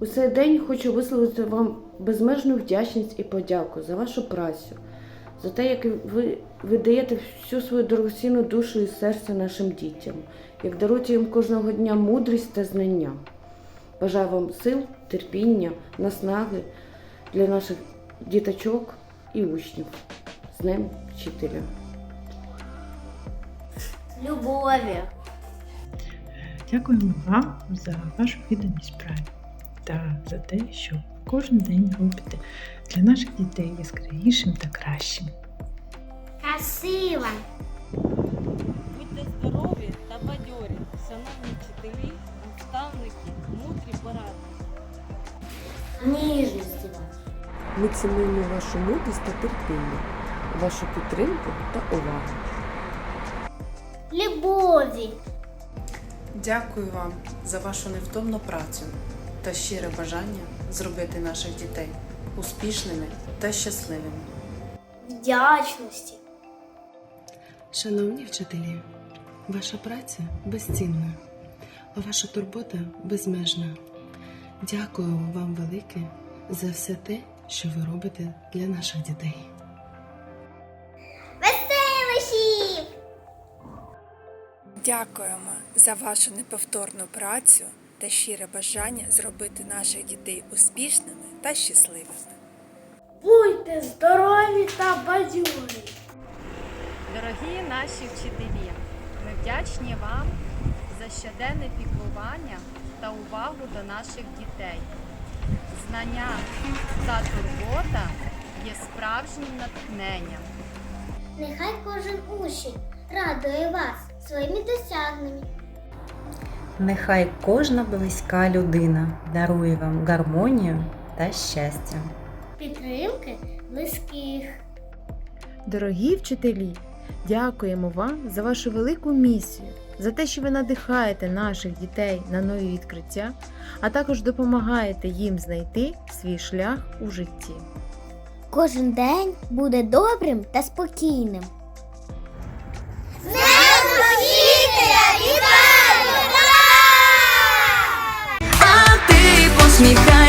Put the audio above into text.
У цей день хочу висловити вам безмежну вдячність і подяку за вашу працю, за те, як ви видаєте всю свою дорогоцінну душу і серце нашим дітям, як даруєте їм кожного дня мудрість та знання. Бажаю вам сил, терпіння, наснаги для наших діточок і учнів. З Днем вчителя! Любові. Дякуємо вам за вашу відданість справі та за те, що кожен день робите для наших дітей яскравішим та кращим. Красива. Будьте здорові та бадьорі, шановні вчителі, наставники, мудрі поради. Ніжності вам. Ми цінуємо вашу мудрість та терпіння, вашу підтримку та увагу. Любові. Дякую вам за вашу невтомну працю та щире бажання зробити наших дітей успішними та щасливими. Вдячності. Шановні вчителі, ваша праця безцінна, а ваша турбота безмежна. Дякую вам велике за все те, що ви робите для наших дітей. Веселощів! Дякуємо за вашу неповторну працю та щире бажання зробити наших дітей успішними та щасливими. Будьте здорові та бадьорі. Дорогі наші вчителі, ми вдячні вам за щоденне піклування та увагу до наших дітей. Знання та турбота є справжнім натхненням. Нехай кожен учень радує вас своїми досягненнями. Нехай кожна близька людина дарує вам гармонію та щастя. Підтримки близьких. Дорогі вчителі, дякуємо вам за вашу велику місію, за те, що ви надихаєте наших дітей на нові відкриття, а також допомагаєте їм знайти свій шлях у житті. Кожен день буде добрим та спокійним. усміхай.